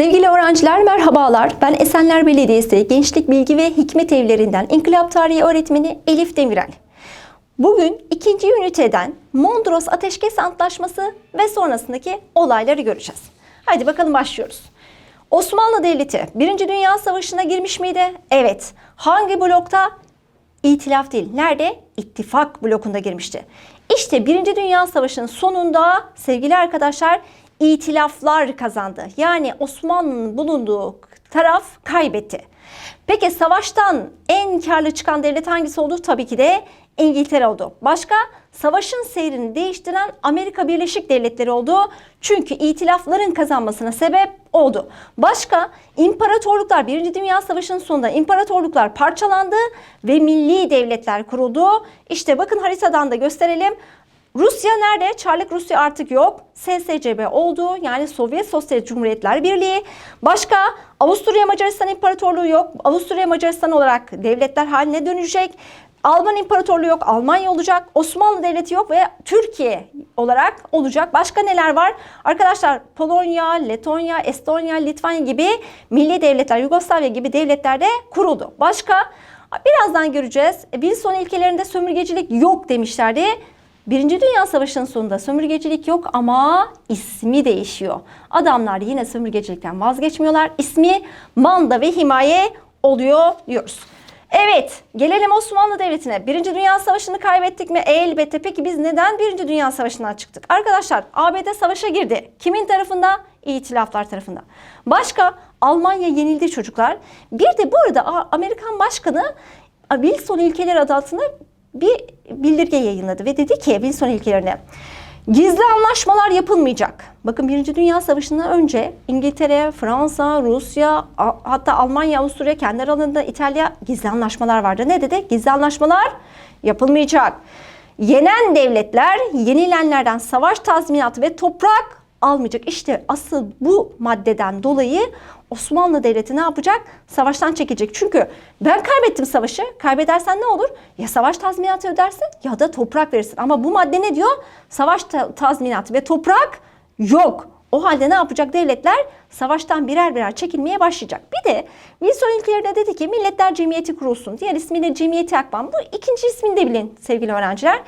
Sevgili öğrenciler merhabalar. Ben Esenler Belediyesi Gençlik Bilgi ve Hikmet Evlerinden İnkılap Tarihi öğretmeni Elif Demirel. Bugün ikinci üniteden Mondros Ateşkes Antlaşması ve sonrasındaki olayları göreceğiz. Haydi bakalım başlıyoruz. Osmanlı Devleti Birinci Dünya Savaşı'na girmiş miydi? Evet. Hangi blokta? İtilaf değil. Nerede? İttifak blokunda girmişti. İşte Birinci Dünya Savaşı'nın sonunda sevgili arkadaşlar itilaflar kazandı. Yani Osmanlı'nın bulunduğu taraf kaybetti. Peki savaştan en karlı çıkan devlet hangisi oldu? Tabii ki de İngiltere oldu. Başka? Savaşın seyrini değiştiren Amerika Birleşik Devletleri oldu. Çünkü itilafların kazanmasına sebep oldu. Başka? İmparatorluklar, Birinci Dünya Savaşı'nın sonunda imparatorluklar parçalandı ve milli devletler kuruldu. İşte bakın haritadan da gösterelim. Rusya nerede? Çarlık Rusya artık yok. SSCB oldu. Yani Sovyet Sosyalist Cumhuriyetler Birliği. Başka Avusturya Macaristan İmparatorluğu yok. Avusturya Macaristan olarak devletler haline dönecek. Alman İmparatorluğu yok, Almanya olacak. Osmanlı Devleti yok ve Türkiye olarak olacak. Başka neler var? Arkadaşlar Polonya, Letonya, Estonya, Litvanya gibi milli devletler, Yugoslavya gibi devletler de kuruldu. Başka? Birazdan göreceğiz. Wilson ilkelerinde sömürgecilik yok demişlerdi. Birinci Dünya Savaşı'nın sonunda sömürgecilik yok ama ismi değişiyor. Adamlar yine sömürgecilikten vazgeçmiyorlar. İsmi manda ve himaye oluyor diyoruz. Evet, gelelim Osmanlı Devleti'ne. Birinci Dünya Savaşı'nı kaybettik mi? Elbette. Peki biz neden Birinci Dünya Savaşı'ndan çıktık? Arkadaşlar, ABD savaşa girdi. Kimin tarafında? İtilaflar tarafında. Başka, Almanya yenildi çocuklar. Bir de bu arada Amerikan Başkanı Wilson ilkeler adı altında bir bildirge yayınladı ve dedi ki Wilson ilkelerine gizli anlaşmalar yapılmayacak. Bakın Birinci Dünya Savaşı'ndan önce İngiltere, Fransa, Rusya, hatta Almanya, Avusturya, kendi aralarında İtalya gizli anlaşmalar vardı. Ne dedi? Gizli anlaşmalar yapılmayacak. Yenen devletler yenilenlerden savaş tazminatı ve toprak almayacak. İşte asıl bu maddeden dolayı Osmanlı Devleti ne yapacak? Savaştan çekecek. Çünkü ben kaybettim savaşı. Kaybedersen ne olur? Ya savaş tazminatı ödersin ya da toprak verirsin. Ama bu madde ne diyor? Savaş tazminatı ve toprak yok. O halde ne yapacak devletler? Savaştan birer birer çekilmeye başlayacak. Bir de Wilson ilkelerinde dedi ki Milletler Cemiyeti kurulsun. Diğer ismiyle Cemiyeti Akban. Bu ikinci ismini de bilin sevgili öğrenciler.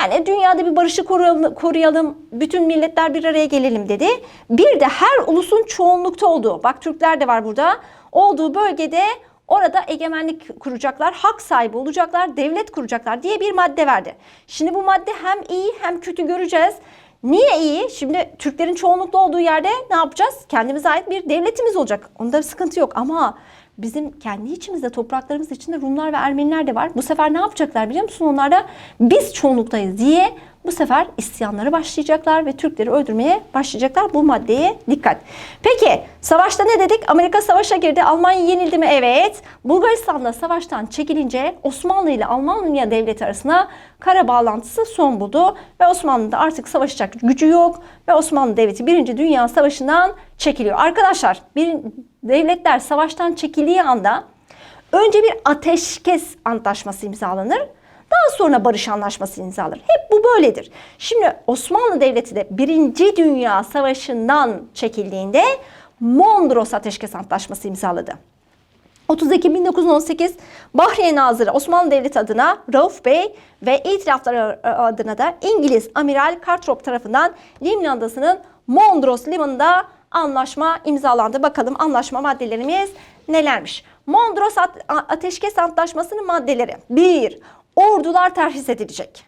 Yani dünyada bir barışı koruyalım, koruyalım, bütün milletler bir araya gelelim dedi. Bir de her ulusun çoğunlukta olduğu, bak Türkler de var burada, olduğu bölgede orada egemenlik kuracaklar, hak sahibi olacaklar, devlet kuracaklar diye bir madde verdi. Şimdi bu madde hem iyi hem kötü göreceğiz. Niye iyi? Şimdi Türklerin çoğunlukta olduğu yerde ne yapacağız? Kendimize ait bir devletimiz olacak. Onda bir sıkıntı yok ama bizim kendi içimizde topraklarımız içinde Rumlar ve Ermeniler de var. Bu sefer ne yapacaklar biliyor musun? Onlar da biz çoğunluktayız diye bu sefer isyanları başlayacaklar ve Türkleri öldürmeye başlayacaklar. Bu maddeye dikkat. Peki savaşta ne dedik? Amerika savaşa girdi. Almanya yenildi mi? Evet. Bulgaristan'da savaştan çekilince Osmanlı ile Almanya devleti arasında kara bağlantısı son buldu. Ve Osmanlı'da artık savaşacak gücü yok. Ve Osmanlı Devleti 1. Dünya Savaşı'ndan çekiliyor. Arkadaşlar bir devletler savaştan çekildiği anda önce bir ateşkes antlaşması imzalanır. Daha sonra barış anlaşması imzalanır. Hep bu böyledir. Şimdi Osmanlı Devleti de Birinci Dünya Savaşı'ndan çekildiğinde Mondros Ateşkes Antlaşması imzaladı. 30 Ekim 1918 Bahreyn Nazırı Osmanlı Devleti adına Rauf Bey ve itirafları adına da İngiliz Amiral Cartrop tarafından Limni Adası'nın Mondros limanında anlaşma imzalandı. Bakalım anlaşma maddelerimiz nelermiş? Mondros Ateşkes Antlaşması'nın maddeleri. 1. Ordular terhis edilecek.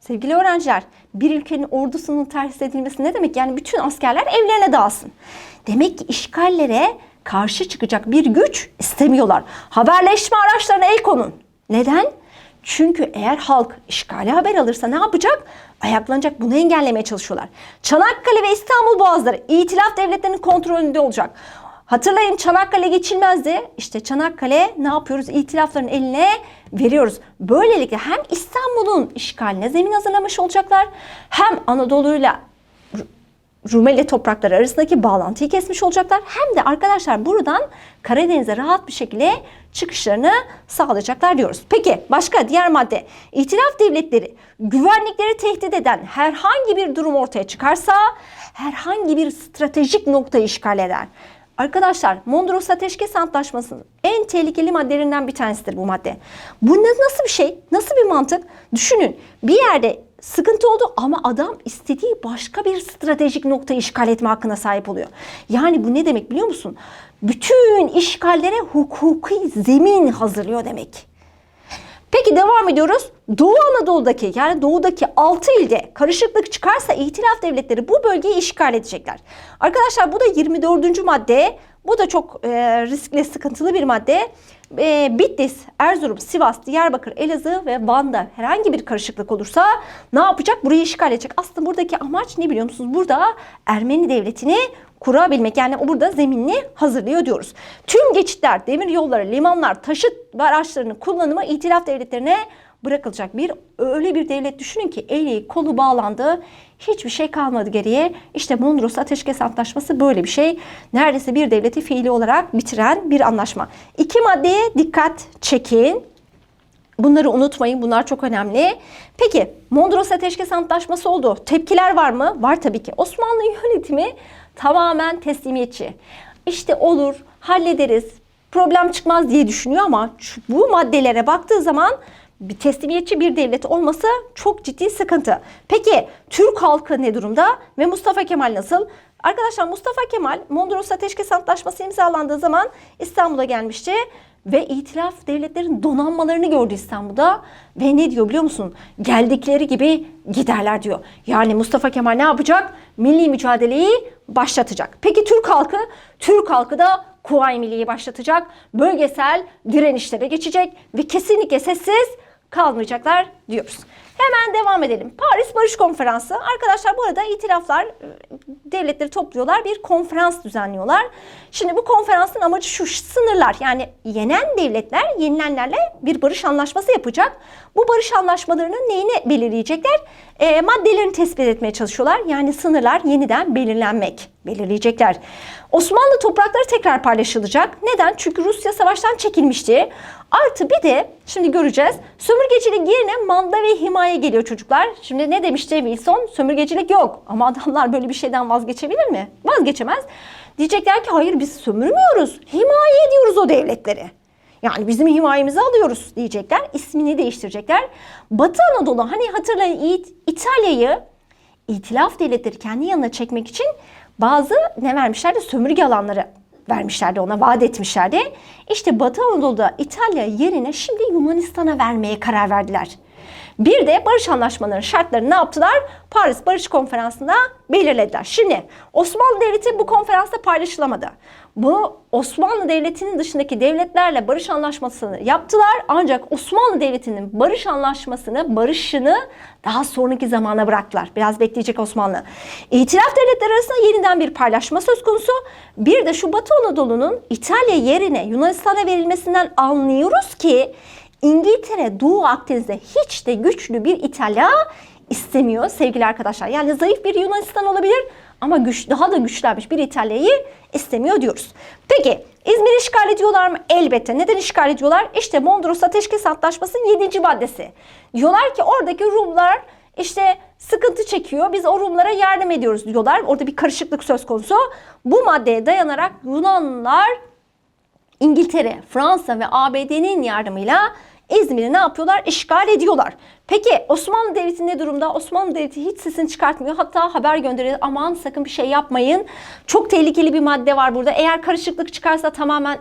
Sevgili öğrenciler, bir ülkenin ordusunun terhis edilmesi ne demek? Yani bütün askerler evlerine dağılsın. Demek ki işgallere karşı çıkacak bir güç istemiyorlar. Haberleşme araçlarına el konun. Neden? Çünkü eğer halk işgali haber alırsa ne yapacak? Ayaklanacak. Bunu engellemeye çalışıyorlar. Çanakkale ve İstanbul boğazları itilaf devletlerinin kontrolünde olacak. Hatırlayın Çanakkale geçilmezdi. İşte Çanakkale ne yapıyoruz? İtilafların eline veriyoruz. Böylelikle hem İstanbul'un işgaline zemin hazırlamış olacaklar hem Anadolu'yla Rumeli toprakları arasındaki bağlantıyı kesmiş olacaklar. Hem de arkadaşlar buradan Karadeniz'e rahat bir şekilde çıkışlarını sağlayacaklar diyoruz. Peki başka diğer madde. İtilaf devletleri güvenlikleri tehdit eden herhangi bir durum ortaya çıkarsa herhangi bir stratejik noktayı işgal eder. Arkadaşlar Mondros Ateşkes Antlaşması'nın en tehlikeli maddelerinden bir tanesidir bu madde. Bu nasıl bir şey? Nasıl bir mantık? Düşünün bir yerde sıkıntı oldu ama adam istediği başka bir stratejik noktayı işgal etme hakkına sahip oluyor. Yani bu ne demek biliyor musun? Bütün işgallere hukuki zemin hazırlıyor demek. Peki devam ediyoruz. Doğu Anadolu'daki yani doğudaki 6 ilde karışıklık çıkarsa ihtilaf devletleri bu bölgeyi işgal edecekler. Arkadaşlar bu da 24. madde. Bu da çok e, riskli, sıkıntılı bir madde. E, Bitlis, Erzurum, Sivas, Diyarbakır, Elazığ ve Van'da herhangi bir karışıklık olursa ne yapacak? Burayı işgal edecek. Aslında buradaki amaç ne biliyor musunuz? Burada Ermeni devletini kurabilmek. Yani burada zeminini hazırlıyor diyoruz. Tüm geçitler, demir yolları, limanlar, taşıt araçlarının kullanımı itilaf devletlerine bırakılacak. Bir öyle bir devlet düşünün ki eli kolu bağlandı. Hiçbir şey kalmadı geriye. İşte Mondros Ateşkes Antlaşması böyle bir şey. Neredeyse bir devleti fiili olarak bitiren bir anlaşma. İki maddeye dikkat çekin. Bunları unutmayın. Bunlar çok önemli. Peki Mondros Ateşkes Antlaşması oldu. Tepkiler var mı? Var tabii ki. Osmanlı yönetimi tamamen teslimiyetçi. İşte olur, hallederiz, problem çıkmaz diye düşünüyor ama bu maddelere baktığı zaman bir teslimiyetçi bir devlet olması çok ciddi sıkıntı. Peki Türk halkı ne durumda ve Mustafa Kemal nasıl? Arkadaşlar Mustafa Kemal Mondros Ateşkes Antlaşması imzalandığı zaman İstanbul'a gelmişti ve itilaf devletlerin donanmalarını gördü İstanbul'da ve ne diyor biliyor musun? Geldikleri gibi giderler diyor. Yani Mustafa Kemal ne yapacak? Milli mücadeleyi başlatacak. Peki Türk halkı? Türk halkı da Kuvayi Milliye'yi başlatacak. Bölgesel direnişlere geçecek ve kesinlikle sessiz kalmayacaklar diyoruz. Hemen devam edelim. Paris Barış Konferansı. Arkadaşlar bu arada itilaflar e, devletleri topluyorlar. Bir konferans düzenliyorlar. Şimdi bu konferansın amacı şu sınırlar. Yani yenen devletler yenilenlerle bir barış anlaşması yapacak. Bu barış anlaşmalarının neyini belirleyecekler? E, maddelerini tespit etmeye çalışıyorlar. Yani sınırlar yeniden belirlenmek. Belirleyecekler. Osmanlı toprakları tekrar paylaşılacak. Neden? Çünkü Rusya savaştan çekilmişti. Artı bir de şimdi göreceğiz. Sömürgecilik yerine manda ve himaye geliyor çocuklar. Şimdi ne demişti Wilson? Sömürgecilik yok. Ama adamlar böyle bir şeyden vazgeçebilir mi? Vazgeçemez. Diyecekler ki hayır biz sömürmüyoruz. Himaye ediyoruz o devletleri. Yani bizim himayemizi alıyoruz diyecekler. İsmini değiştirecekler. Batı Anadolu hani hatırlayın İtalya'yı İtilaf devletleri kendi yanına çekmek için bazı ne vermişlerdi? Sömürge alanları vermişlerdi ona, vaat etmişlerdi. İşte Batı Anadolu'da İtalya yerine şimdi Yunanistan'a vermeye karar verdiler. Bir de barış anlaşmalarının şartlarını ne yaptılar? Paris Barış Konferansı'nda belirlediler. Şimdi Osmanlı Devleti bu konferansta paylaşılamadı. Bu Osmanlı Devleti'nin dışındaki devletlerle barış anlaşmasını yaptılar. Ancak Osmanlı Devleti'nin barış anlaşmasını, barışını daha sonraki zamana bıraktılar. Biraz bekleyecek Osmanlı. İtilaf devletleri arasında yeniden bir paylaşma söz konusu. Bir de şu Batı Anadolu'nun İtalya yerine Yunanistan'a verilmesinden anlıyoruz ki İngiltere Doğu Akdeniz'de hiç de güçlü bir İtalya istemiyor sevgili arkadaşlar. Yani zayıf bir Yunanistan olabilir ama güç, daha da güçlenmiş bir İtalya'yı istemiyor diyoruz. Peki İzmir'i işgal ediyorlar mı? Elbette. Neden işgal ediyorlar? İşte Mondros Ateşkes Antlaşması'nın 7. maddesi. Diyorlar ki oradaki Rumlar işte sıkıntı çekiyor. Biz o Rumlara yardım ediyoruz diyorlar. Orada bir karışıklık söz konusu. Bu maddeye dayanarak Yunanlılar İngiltere, Fransa ve ABD'nin yardımıyla İzmir'i ne yapıyorlar? İşgal ediyorlar. Peki Osmanlı Devleti ne durumda? Osmanlı Devleti hiç sesini çıkartmıyor. Hatta haber gönderiyor. Aman sakın bir şey yapmayın. Çok tehlikeli bir madde var burada. Eğer karışıklık çıkarsa tamamen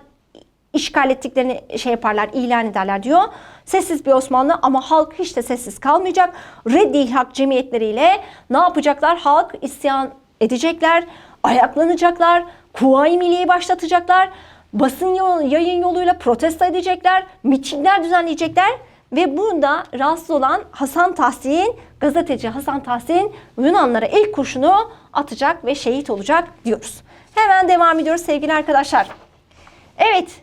işgal ettiklerini şey yaparlar, ilan ederler diyor. Sessiz bir Osmanlı ama halk hiç de sessiz kalmayacak. Reddi İlhak cemiyetleriyle ne yapacaklar? Halk isyan edecekler, ayaklanacaklar, Kuvayi Milliye'yi başlatacaklar. Basın yayın yoluyla protesto edecekler, mitingler düzenleyecekler ve bunda rahatsız olan Hasan Tahsin, gazeteci Hasan Tahsin Yunanlara ilk kurşunu atacak ve şehit olacak diyoruz. Hemen devam ediyoruz sevgili arkadaşlar. Evet,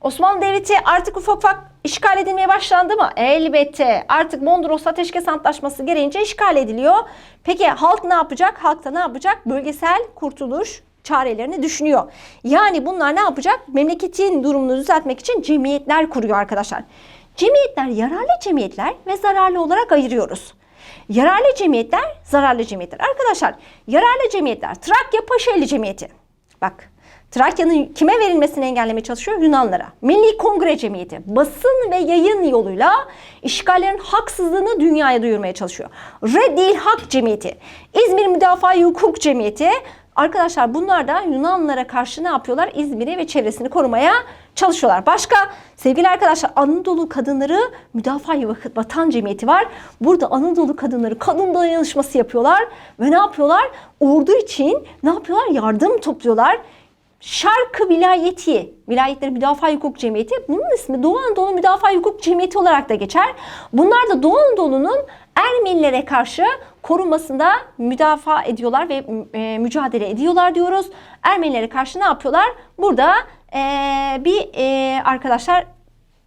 Osmanlı Devleti artık ufak ufak işgal edilmeye başlandı mı? Elbette. Artık Mondros Ateşkes Antlaşması gereğince işgal ediliyor. Peki halk ne yapacak? Halk da ne yapacak? Bölgesel kurtuluş çarelerini düşünüyor. Yani bunlar ne yapacak? Memleketin durumunu düzeltmek için cemiyetler kuruyor arkadaşlar. Cemiyetler yararlı cemiyetler ve zararlı olarak ayırıyoruz. Yararlı cemiyetler, zararlı cemiyetler. Arkadaşlar yararlı cemiyetler Trakya Paşaeli Cemiyeti. Bak Trakya'nın kime verilmesini engellemeye çalışıyor? Yunanlara. Milli Kongre Cemiyeti basın ve yayın yoluyla işgallerin haksızlığını dünyaya duyurmaya çalışıyor. Reddil Hak Cemiyeti, İzmir Müdafaa Hukuk Cemiyeti Arkadaşlar bunlar da Yunanlılara karşı ne yapıyorlar? İzmir'i ve çevresini korumaya çalışıyorlar. Başka sevgili arkadaşlar Anadolu Kadınları Müdafaa Vatan Cemiyeti var. Burada Anadolu kadınları kadın dayanışması yapıyorlar ve ne yapıyorlar? Ordu için ne yapıyorlar? Yardım topluyorlar. Şarkı Vilayeti, Vilayetleri Müdafaa Hukuk Cemiyeti, bunun ismi Doğu Anadolu Müdafaa Hukuk Cemiyeti olarak da geçer. Bunlar da Doğu Anadolu'nun Ermenilere karşı korunmasında müdafaa ediyorlar ve e, mücadele ediyorlar diyoruz. Ermenilere karşı ne yapıyorlar? Burada e, bir e, arkadaşlar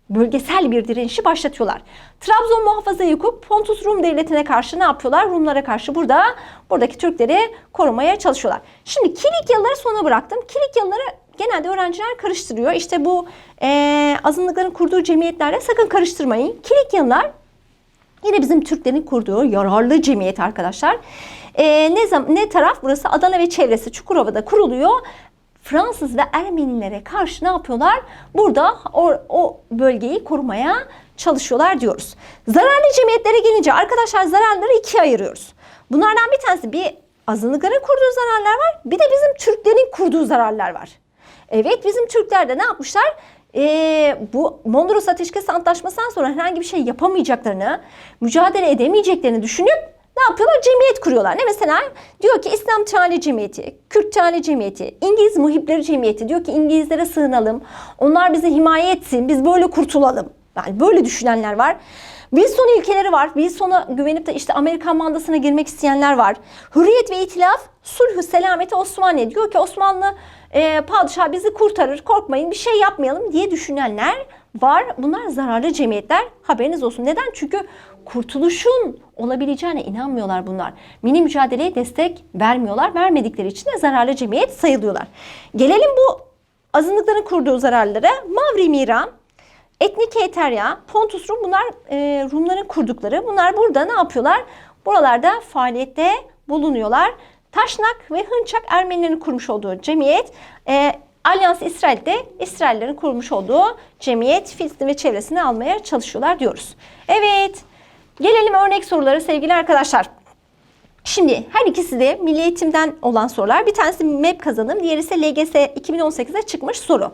bölgesel bir direnişi başlatıyorlar. Trabzon muhafaza hukuk Pontus Rum devletine karşı ne yapıyorlar? Rumlara karşı burada buradaki Türkleri korumaya çalışıyorlar. Şimdi Kilikyalıları sona bıraktım. Kilikyalıları genelde öğrenciler karıştırıyor. İşte bu e, azınlıkların kurduğu cemiyetlerle sakın karıştırmayın. Kilikyalılar Yine bizim Türklerin kurduğu yararlı cemiyet arkadaşlar. Ee, ne, ne taraf? Burası Adana ve çevresi Çukurova'da kuruluyor. Fransız ve Ermenilere karşı ne yapıyorlar? Burada o, o bölgeyi korumaya çalışıyorlar diyoruz. Zararlı cemiyetlere gelince arkadaşlar zararları ikiye ayırıyoruz. Bunlardan bir tanesi bir azınlıkların kurduğu zararlar var. Bir de bizim Türklerin kurduğu zararlar var. Evet bizim Türkler de ne yapmışlar? Ee, bu Mondros Ateşkes Antlaşması'ndan sonra herhangi bir şey yapamayacaklarını, mücadele edemeyeceklerini düşünüp ne yapıyorlar? Cemiyet kuruyorlar. Ne mesela? Diyor ki İslam Teali Cemiyeti, Kürt Teali Cemiyeti, İngiliz Muhipleri Cemiyeti. Diyor ki İngilizlere sığınalım. Onlar bizi himaye etsin. Biz böyle kurtulalım. Yani böyle düşünenler var. Wilson ilkeleri var. Wilson'a güvenip de işte Amerikan mandasına girmek isteyenler var. Hürriyet ve itilaf, sulhü selameti Osmanlı diyor ki Osmanlı e, padişah bizi kurtarır, korkmayın bir şey yapmayalım diye düşünenler var. Bunlar zararlı cemiyetler. Haberiniz olsun. Neden? Çünkü kurtuluşun olabileceğine inanmıyorlar bunlar. Mini mücadeleye destek vermiyorlar. Vermedikleri için de zararlı cemiyet sayılıyorlar. Gelelim bu azınlıkların kurduğu zararlara. Mavri Miran, Etnik Heterya, Pontus Rum bunlar e, Rumların kurdukları. Bunlar burada ne yapıyorlar? Buralarda faaliyette bulunuyorlar. Taşnak ve Hınçak Ermenilerin kurmuş olduğu cemiyet. E, Alyans İsrail'de İsraillerin kurmuş olduğu cemiyet Filistin ve çevresini almaya çalışıyorlar diyoruz. Evet. Gelelim örnek soruları sevgili arkadaşlar. Şimdi her ikisi de milli eğitimden olan sorular. Bir tanesi MEP kazanım, diğeri ise LGS 2018'de çıkmış soru.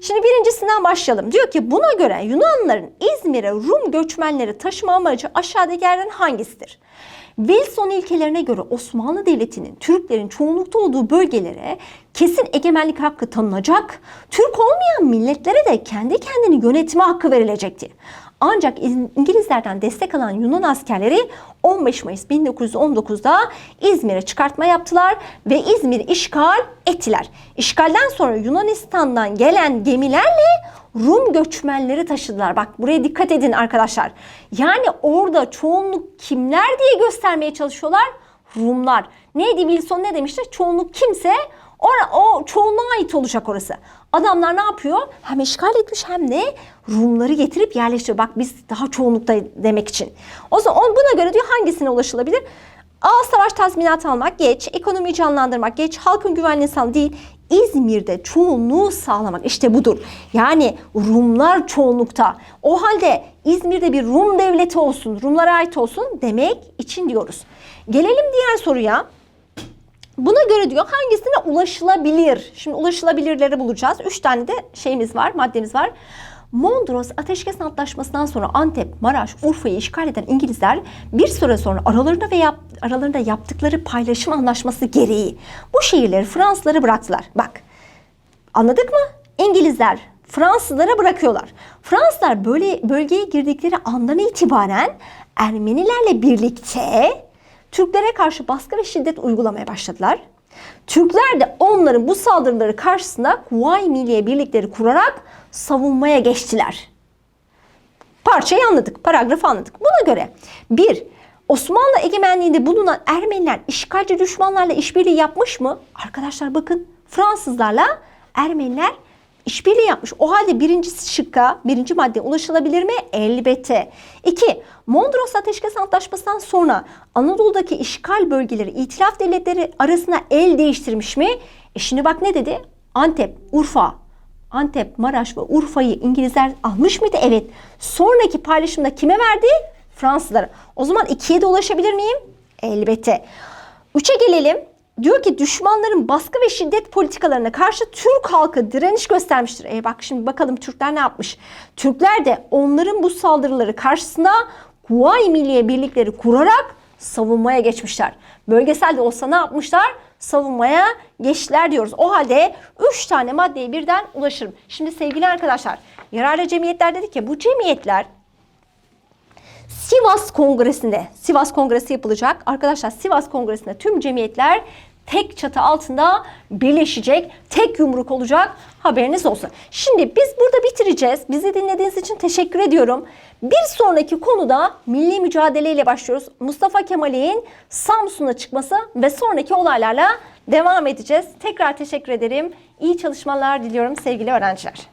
Şimdi birincisinden başlayalım. Diyor ki buna göre Yunanlıların İzmir'e Rum göçmenleri taşıma amacı aşağıdakilerden hangisidir? Wilson ilkelerine göre Osmanlı Devleti'nin Türklerin çoğunlukta olduğu bölgelere kesin egemenlik hakkı tanınacak, Türk olmayan milletlere de kendi kendini yönetme hakkı verilecekti. Ancak İngilizlerden destek alan Yunan askerleri 15 Mayıs 1919'da İzmir'e çıkartma yaptılar ve İzmir'i işgal ettiler. İşgalden sonra Yunanistan'dan gelen gemilerle Rum göçmenleri taşıdılar. Bak buraya dikkat edin arkadaşlar. Yani orada çoğunluk kimler diye göstermeye çalışıyorlar? Rumlar. Neydi Wilson ne demişti? Çoğunluk kimse Ora, o çoğunluğa ait olacak orası. Adamlar ne yapıyor? Hem işgal etmiş hem de Rumları getirip yerleştiriyor. Bak biz daha çoğunlukta demek için. O zaman buna göre diyor hangisine ulaşılabilir? A. Savaş tazminatı almak geç. Ekonomiyi canlandırmak geç. Halkın güvenliğini sağlamak değil. İzmir'de çoğunluğu sağlamak işte budur. Yani Rumlar çoğunlukta. O halde İzmir'de bir Rum devleti olsun, Rumlara ait olsun demek için diyoruz. Gelelim diğer soruya. Buna göre diyor hangisine ulaşılabilir? Şimdi ulaşılabilirleri bulacağız. Üç tane de şeyimiz var, maddemiz var. Mondros Ateşkes Antlaşması'ndan sonra Antep, Maraş, Urfa'yı işgal eden İngilizler bir süre sonra aralarında ve yap, aralarında yaptıkları paylaşım anlaşması gereği bu şehirleri Fransızlara bıraktılar. Bak anladık mı? İngilizler Fransızlara bırakıyorlar. Fransızlar böyle bölgeye girdikleri andan itibaren Ermenilerle birlikte Türklere karşı baskı ve şiddet uygulamaya başladılar. Türkler de onların bu saldırıları karşısında Kuvayi Milliye birlikleri kurarak savunmaya geçtiler. Parçayı anladık, paragrafı anladık. Buna göre bir, Osmanlı egemenliğinde bulunan Ermeniler işgalci düşmanlarla işbirliği yapmış mı? Arkadaşlar bakın Fransızlarla Ermeniler işbirliği yapmış. O halde birinci şıkka, birinci madde ulaşılabilir mi? Elbette. İki, Mondros Ateşkes Antlaşması'ndan sonra Anadolu'daki işgal bölgeleri itilaf devletleri arasında el değiştirmiş mi? E şimdi bak ne dedi? Antep, Urfa, Antep, Maraş ve Urfa'yı İngilizler almış mıydı? Evet. Sonraki paylaşımda kime verdi? Fransızlara. O zaman ikiye de ulaşabilir miyim? Elbette. Üçe gelelim. Diyor ki düşmanların baskı ve şiddet politikalarına karşı Türk halkı direniş göstermiştir. E bak şimdi bakalım Türkler ne yapmış? Türkler de onların bu saldırıları karşısında Kuvayi Milliye birlikleri kurarak savunmaya geçmişler. Bölgesel de olsa ne yapmışlar? Savunmaya geçtiler diyoruz. O halde 3 tane maddeye birden ulaşırım. Şimdi sevgili arkadaşlar, yararlı cemiyetler dedik ya bu cemiyetler Sivas Kongresi'nde, Sivas Kongresi yapılacak. Arkadaşlar Sivas Kongresi'nde tüm cemiyetler tek çatı altında birleşecek, tek yumruk olacak. Haberiniz olsun. Şimdi biz burada bitireceğiz. Bizi dinlediğiniz için teşekkür ediyorum. Bir sonraki konuda milli mücadele ile başlıyoruz. Mustafa Kemal'in Samsun'a çıkması ve sonraki olaylarla devam edeceğiz. Tekrar teşekkür ederim. İyi çalışmalar diliyorum sevgili öğrenciler.